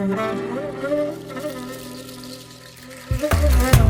Thank you.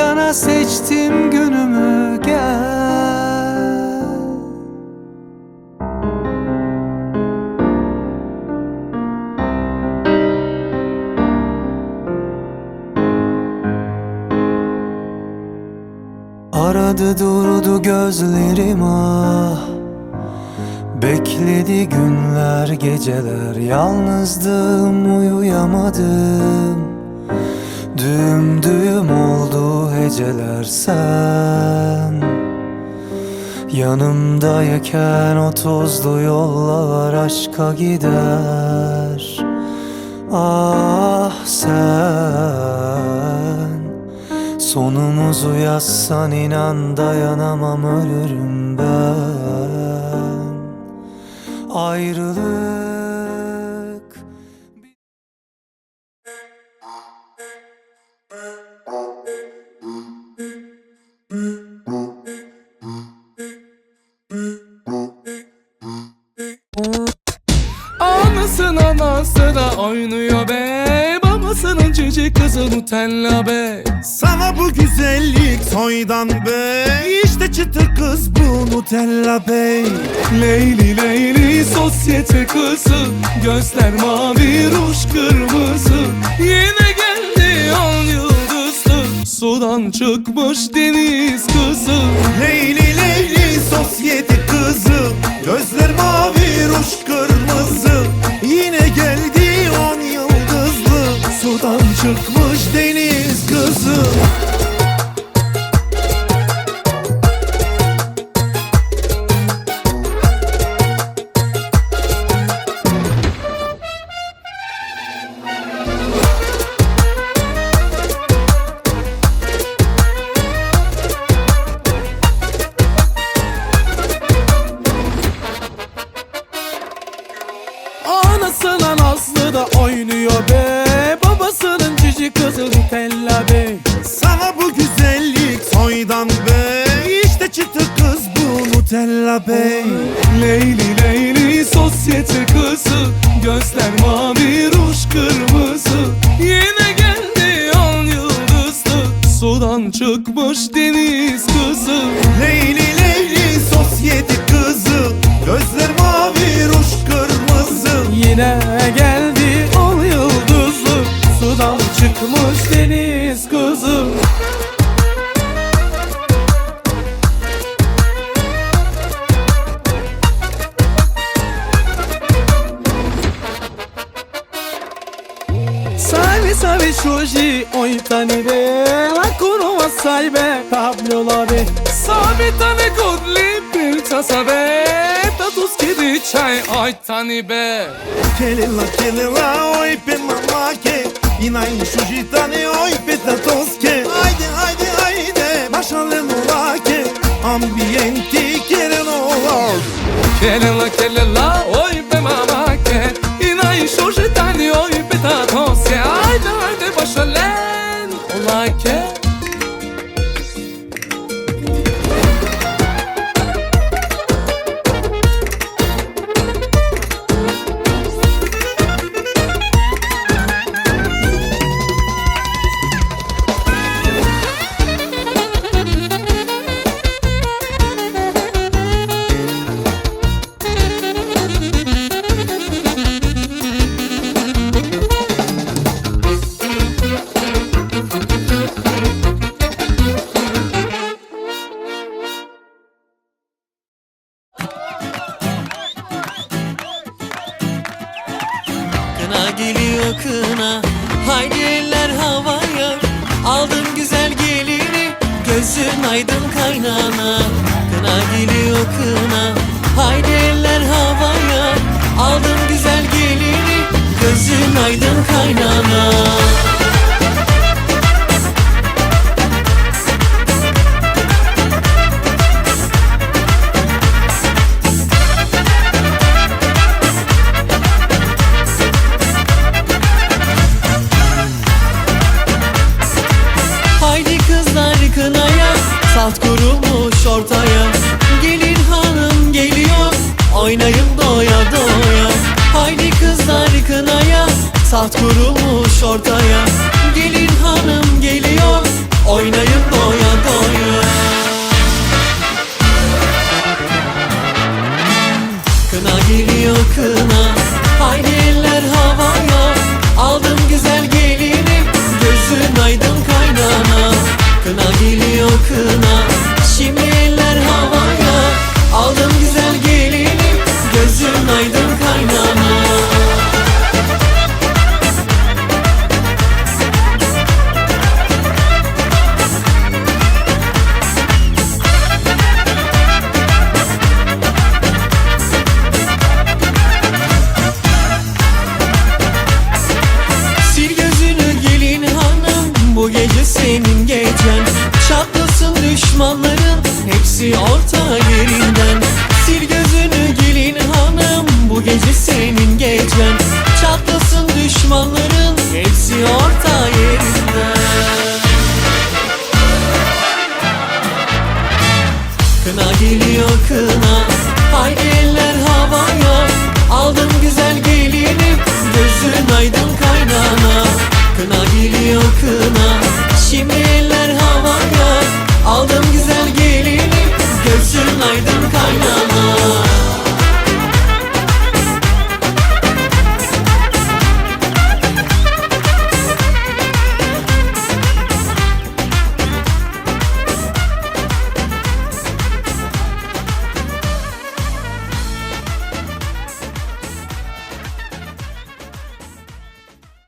Yana seçtim günümü gel. Aradı durdu gözlerim ah. Bekledi günler geceler. Yalnızdım uyuyamadım Düğüm düğüm oldu heceler sen. Yanımdayken o tozlu yollar aşka gider. Ah sen. Sonumuzu yazsan inan dayanamam ölürüm ben. Ayrılık Nutella be. Sana bu güzellik soydan bey İşte çıtır kız bu Nutella bey. Leyli leyli sosyete kızı. Gözler mavi ruj kırmızı. Yine geldi on yıldızlı Sudan çıkmış deniz kızı. Leyli leyli sosyete Anası lan Aslı da oynuyor be. Babasının cici kızı Nutella be. Sana bu güzellik soydan be. İşte çıtı kız bu Nutella be. Leyli Leyli sosyete kızı. Gözler mavi ruj kırmızı. Yine geldi on yıldızlı. Sudan çıkmış deniz kızı. Leyli Leyli sosyete Shoji, oi, tani be. La coroa salve, Pablo lave Salve, tane godli, pilça sabe Tatus kedi çay, oi, tani be. Kelela kelela oj pe mamake I najniższy żitany oj pe tatowskie Ajde ajde ajde maşale nolake Ambienti kere nolar Kelela, kelela, Gözün aydın kaynana Kına geliyor kına. Haydi eller havaya Aldım güzel gelini Gözün aydın kaynana Salt kurulmuş ortaya. Gelin hanım geliyor. Oynayın Hepsi orta yerinden. Sil gözünü gelin hanım Bu gece senin gecen Çatlasın düşmanların Hepsi orta yerinden. Kına geliyor kına